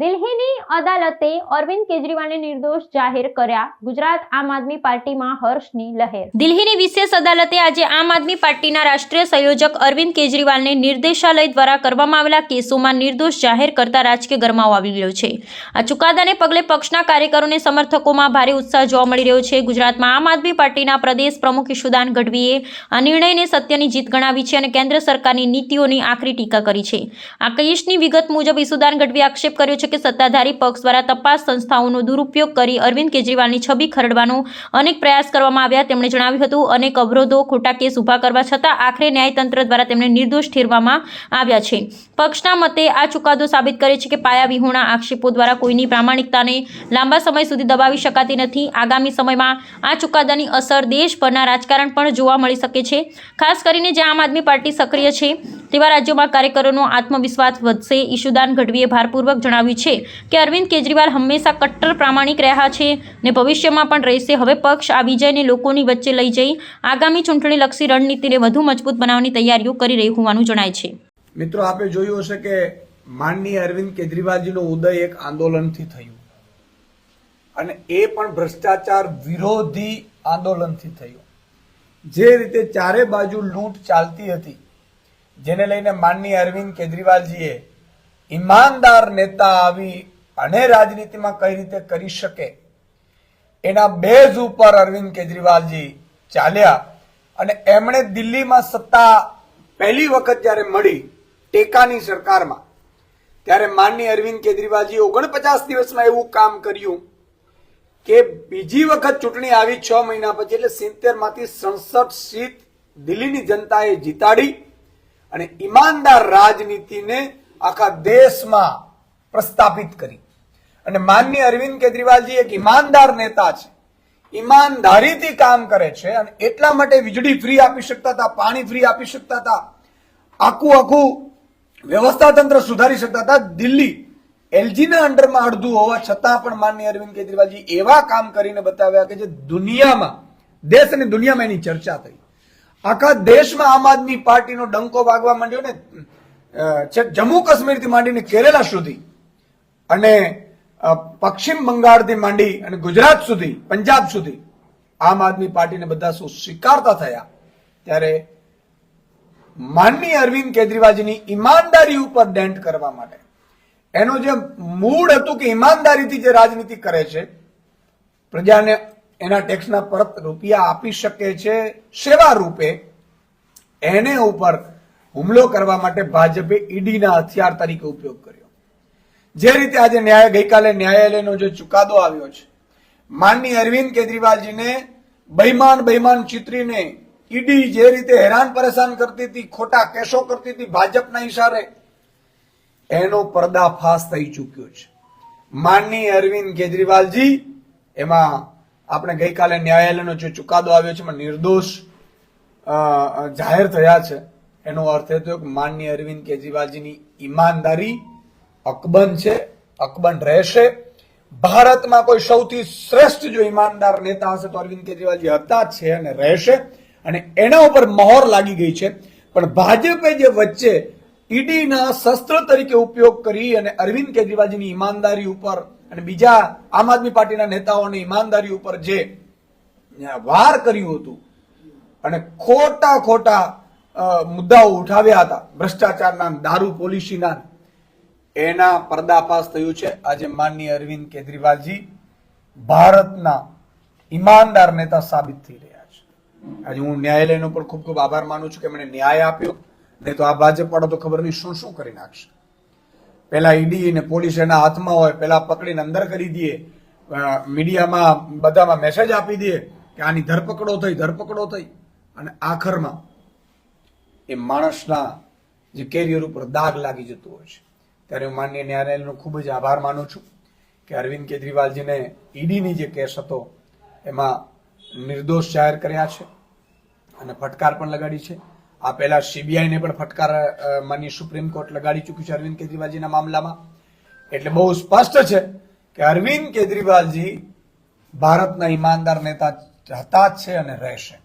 દિલ્હીની અદાલતે અરવિંદ કેજરીવાલને નિર્દોષ જાહેર કર્યા. ગુજરાત આમ આદમી પાર્ટીમાં હર્ષની લહેર. દિલ્હીની વિશેષ અદાલતે આજે આમ આદમી પાર્ટીના રાષ્ટ્રીય સંયોજક અરવિંદ કેજરીવાલને નિર્દેશાલય દ્વારા કરવામાં આવેલા કેસોમાં નિર્દોષ જાહેર કરતા રાજકીય ગરમાવો આવી ગયો છે. આ ચુકાદાને પગલે પક્ષના કાર્યકરોને સમર્થકોમાં ભારે ઉત્સાહ જોવા મળી રહ્યો છે. ગુજરાતમાં આમ આદમી પાર્ટીના પ્રદેશ પ્રમુખ ઈશુદાન ગઢવીએ આ નિર્ણયને સત્યની જીત ગણાવી છે અને કેન્દ્ર સરકારની નીતિઓની આકરી ટીકા કરી છે. આ કેસની વિગત મુજબ ઈશુદાન ગઢવીએ આક્ષેપ કર્યો છે કે સત્તાધારી પક્ષ દ્વારા તપાસ સંસ્થાઓનો દુરુપયોગ કરી અરવિંદ કેજરીવાલની છબી ખરડવાનો અનેક પ્રયાસ કરવામાં આવ્યા. તેમણે જણાવ્યું હતું, અનેક અવરોધો ખોટા કેસ ઊભા કરવા છતાં આખરે ન્યાયતંત્ર દ્વારા તેમને નિર્દોષ ઠેરવામાં આવ્યા છે. પક્ષના મતે આ ચુકાદો સાબિત કરે છે કે પાયા વિહોણા આક્ષેપો દ્વારા કોઈની પ્રામાણિકતાને લાંબા સમય સુધી દબાવી શકાતી નથી. આગામી સમયમાં આ ચુકાદાની અસર દેશભરના રાજકારણ પણ જોવા મળી શકે છે. ખાસ કરીને જ્યાં આમ આદમી પાર્ટી સક્રિય છે, તેવા રાજ્યોમાં કાર્યકરોનો આત્મવિશ્વાસ વધશે. ઈશુદાન ગઢવીએ ભારપૂર્વક જણાવ્યું છે કે અરવિંદ કેજરીવાલ હંમેશા કટ્ટર પ્રામાણિક રહ્યા છે ને ભવિષ્યમાં પણ રહેશે. હવે પક્ષ આ વિજયને લોકોની વચ્ચે લઈ જઈ આગામી ચૂંટણીલક્ષી રણનીતિને વધુ મજબૂત બનાવવાની તૈયારીઓ કરી રહી હોવાનું જણાય છે. મિત્રો, આપે જોયું હશે કે માનનીય અરવિંદ કેજરીવાલજીનો ઉદય એક આંદોલનથી થયું અને એ પણ ભ્રષ્ટાચાર વિરોધી આંદોલનથી થયું. જે રીતે ચારે બાજુ લૂંટ ચાલતી હતી, જેને લઈને માનનીય અરવિંદ કેજરીવાલજીએ ઈમાનદાર નેતા આવી અને રાજનીતિમાં કઈ રીતે કરી શકે, એના બેઝ ઉપર અરવિંદ કેજરીવાલજી ચાલ્યા અને એમણે દિલ્હીમાં સત્તા પહેલી વખત જ્યારે મળી ટેકાની સરકારમાં, ત્યારે માનની અરવિંદ કેજરીવાલજી ઓગણપચાસ દિવસમાં એવું કામ કર્યું કે બીજી વખત ચૂંટણી આવી છ મહિના પછી, એટલે સિત્તેરમાંથી સડસઠ સીટ દિલ્હીની જનતાએ જીતાડી અને ઈમાનદાર રાજનીતિને આખા દેશમાં પ્રસ્થાપિત કરી. અને માનની અરવિંદ કેજરીવાલજી એક ઈમાનદાર નેતા છે. ઈમાનદારીથી કામ કરે છે અને એટલા માટે વીજળી ફ્રી આપી શકતા હતા, પાણી ફ્રી આપી શકતા હતા, આખું આખું વ્યવસ્થા તંત્ર સુધારી શકતા હતા. દિલ્હી એલજીના અંડરમાં અડધું હોવા છતાં પણ માનની અરવિંદ કેજરીવાલજી એવા કામ કરીને બતાવ્યા કે જે દુનિયામાં, દેશ અને દુનિયામાં એની ચર્ચા થઈ. આખા દેશમાં આમ આદમી પાર્ટીનો ડંકો વાગવા માંડ્યો ને છેક જમ્મુ કાશ્મીરથી માંડીને કેરેલા સુધી અને પશ્ચિમ બંગાળથી માંડી અને ગુજરાત સુધી, પંજાબ સુધી આમ આદમી પાર્ટીને બધા શું સ્વીકારતા થયા? ત્યારે માનનીય અરવિંદ કેજરીવાલજીની ઈમાનદારી ઉપર ડેન્ટ કરવા માટે. એનું જે મૂળ હતું કે ઈમાનદારીથી જે રાજનીતિ કરે છે, પ્રજાને એના ટેક્સના પરત રૂપિયા આપી શકે છે, સેવા રૂપે, એને ઉપર હુમલો કરવા માટે ભાજપે ઈડીના હથિયાર તરીકે ઉપયોગ કર્યો. જે રીતે આજે ન્યાય ગઈકાલે ન્યાયાલયનો જે ચુકાદો આવ્યો છે, માનની અરવિંદ કેજરીવાલજીને બૈમાન બૈમાન ચિત્રીને ઈડી જે રીતે હેરાન પરેશાન કરતી હતી, ખોટા કેસો કરતી હતી ભાજપના ઈશારે, એનો પર્દાફાશ થઈ ચૂક્યો છે. માનની અરવિંદ કેજરીવાલજી, એમાં આપણે ગઈકાલે ન્યાયાલયનો જે ચુકાદો આવ્યો છે, એમાં નિર્દોષ જાહેર થયા છે. એનો અર્થ એ થયો કે માનનીય અરવિંદ કેજરીવાલજીની ઈમાનદારી અકબંધ છે, અકબંધ રહેશે. ભારતમાં કોઈ સૌથી શ્રેષ્ઠ જો ઈમાનદાર નેતા હશે તો અરવિંદ કેજરીવાલજી હતા છે અને રહેશે. અને એના ઉપર મહોર લાગી ગઈ છે. પણ ભાજપે જે વચ્ચે ઈડીના શસ્ત્ર તરીકે ઉપયોગ કરી અને અરવિંદ કેજરીવાલજીની ઈમાનદારી ઉપર અને બીજા આમ આદમી પાર્ટીના નેતાઓની ઈમાનદારી ઉપર જે વાર કર્યું હતું અને ખોટા ખોટા મુદ્દાઓ ઉઠાવ્યા હતા ભ્રષ્ટાચારના દારૂ પોલિસીના. એના પર્દાફાશ થયું છે. આજે માનનીય અરવિંદ કેજરીવાલજી ભારતના ઈમાનદાર નેતા સાબિત થઈ રહ્યા છે. આજે હું ન્યાયાલયનો પણ ખૂબ ખૂબ આભાર માનું છું કે મને ન્યાય આપ્યો. નહીં તો આ ભાજપ વાળો તો ખબર નહીં શું શું કરી નાખશે. પહેલા ઈડી ને પોલીસ એના હાથમાં હોય, પહેલા પકડીને અંદર કરી દઈએ. મીડિયામાં બધામાં મેસેજ આપી દઈએ કે આની ધરપકડો થઈ ધરપકડો થઈ. અને આખરમાં એ માણસના જે કેરિયર ઉપર દાગ લાગી જતો હોય છે. ત્યારે હું માન્ય ન્યાયાલયનો ખૂબ જ આભાર માનું છું કે અરવિંદ કેજરીવાલજીને ઈડીની જે કેસ હતો, એમાં નિર્દોષ જાહેર કર્યા છે અને ફટકાર પણ લગાડી છે. આ પહેલાં સીબીઆઈને પણ ફટકાર માની સુપ્રીમ કોર્ટ લગાડી ચૂક્યું છે અરવિંદ કેજરીવાલજીના મામલામાં. એટલે બહુ સ્પષ્ટ છે કે અરવિંદ કેજરીવાલજી ભારતના ઈમાનદાર નેતા હતા જ છે અને રહેશે.